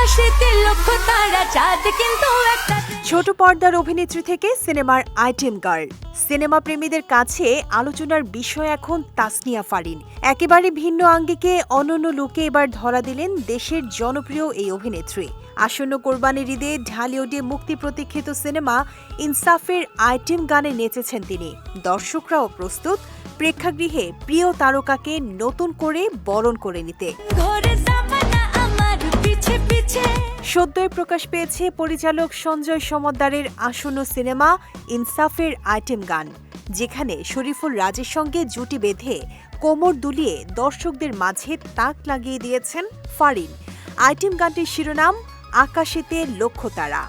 আকাশেতে লক্ষ তারা চাঁদ কিন্তু একটা ছোট পর্দার অভিনেত্রী থেকে সিনেমার আইটেম গার্ল। সিনেমা প্রেমীদের কাছে আলোচনার বিষয় এখন তাসনিয়া ফারিন। একেবারে ভিন্ন আঙ্গিকে অনন্য লুকে এবার ধরা দিলেন দেশের জনপ্রিয় এই অভিনেত্রী। আসন্ন কোরবানির ঈদে ঢালিউডে মুক্তি প্রতীক্ষিত সিনেমা ইনসাফের আইটেম গানে নেচেছেন তিনি। দর্শকরাও প্রস্তুত প্রেক্ষাগৃহে প্রিয় তারকাকে নতুন করে বরণ করে নিতে। সদ্যই প্রকাশ পেয়েছে পরিচালক সঞ্জয় সমদ্দারের আসন্ন সিনেমা ইনসাফের আইটেম গান যেখানে শরীফুল রাজের সঙ্গে জুটি বেঁধে কোমর দুলিয়ে দর্শকদের মাঝে তাক লাগিয়ে দিয়েছেন ফারিন। আইটেম গানটির শিরোনাম আকাশেতে লক্ষ্য তারা।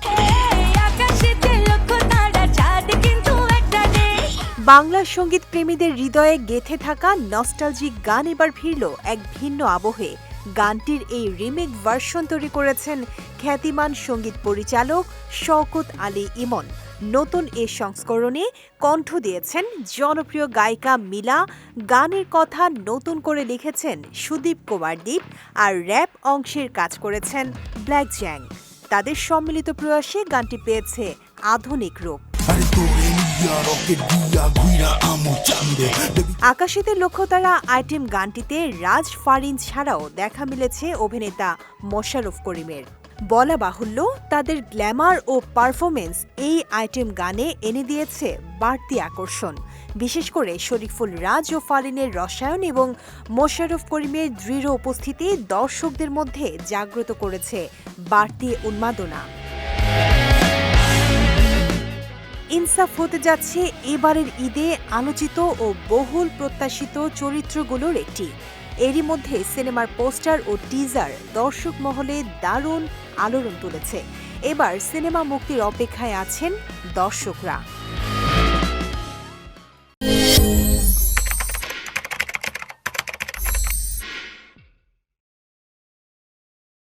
বাংলা সংগীত প্রেমীদের হৃদয়ে গেথে থাকা নস্টালজিক গান এবার ফিরল এক ভিন্ন আবহে। গানটির এই রিমেক ভার্সন তৈরি করেছেন খ্যাতিমান সংগীত পরিচালক শওকত আলী ইমন। নতুন এ সংস্করণে কণ্ঠ দিয়েছেন জনপ্রিয় গায়িকা মিলা। গানের কথা নতুন করে লিখেছেন সুদীপ কুমার দ্বীপ আর র্যাপ অংশের কাজ করেছেন ব্ল্যাক জ্যাং। তাদের সম্মিলিত প্রয়াসে গানটি পেয়েছে আধুনিক রূপ। তোরে আকাশিতে লক্ষ্যতারা আইটেম গানটিতে রাজ ফারিন ছাড়াও দেখা মিলেছে অভিনেতা মোশাররফ করিমের। বলা বাহুল্য, তাদের গ্ল্যামার ও পারফরমেন্স এই আইটেম গানে এনে দিয়েছে বাড়তি আকর্ষণ। বিশেষ করে শরীফুল রাজ ও ফারিনের রসায়ন এবং মোশাররফ করিমের দৃঢ় উপস্থিতি দর্শকদের মধ্যে জাগ্রত করেছে বাড়তি উন্মাদনা। ইনসাফ হতে যাচ্ছে এবারের ঈদে আলোচিত ও বহুল প্রত্যাশিত চরিত্রগুলোর একটি। এরই মধ্যে সিনেমার পোস্টার ও টিজার দর্শক মহলে দারুণ আলোড়ন তুলেছে। এবার সিনেমা মুক্তির অপেক্ষায় আছেন দর্শকরা।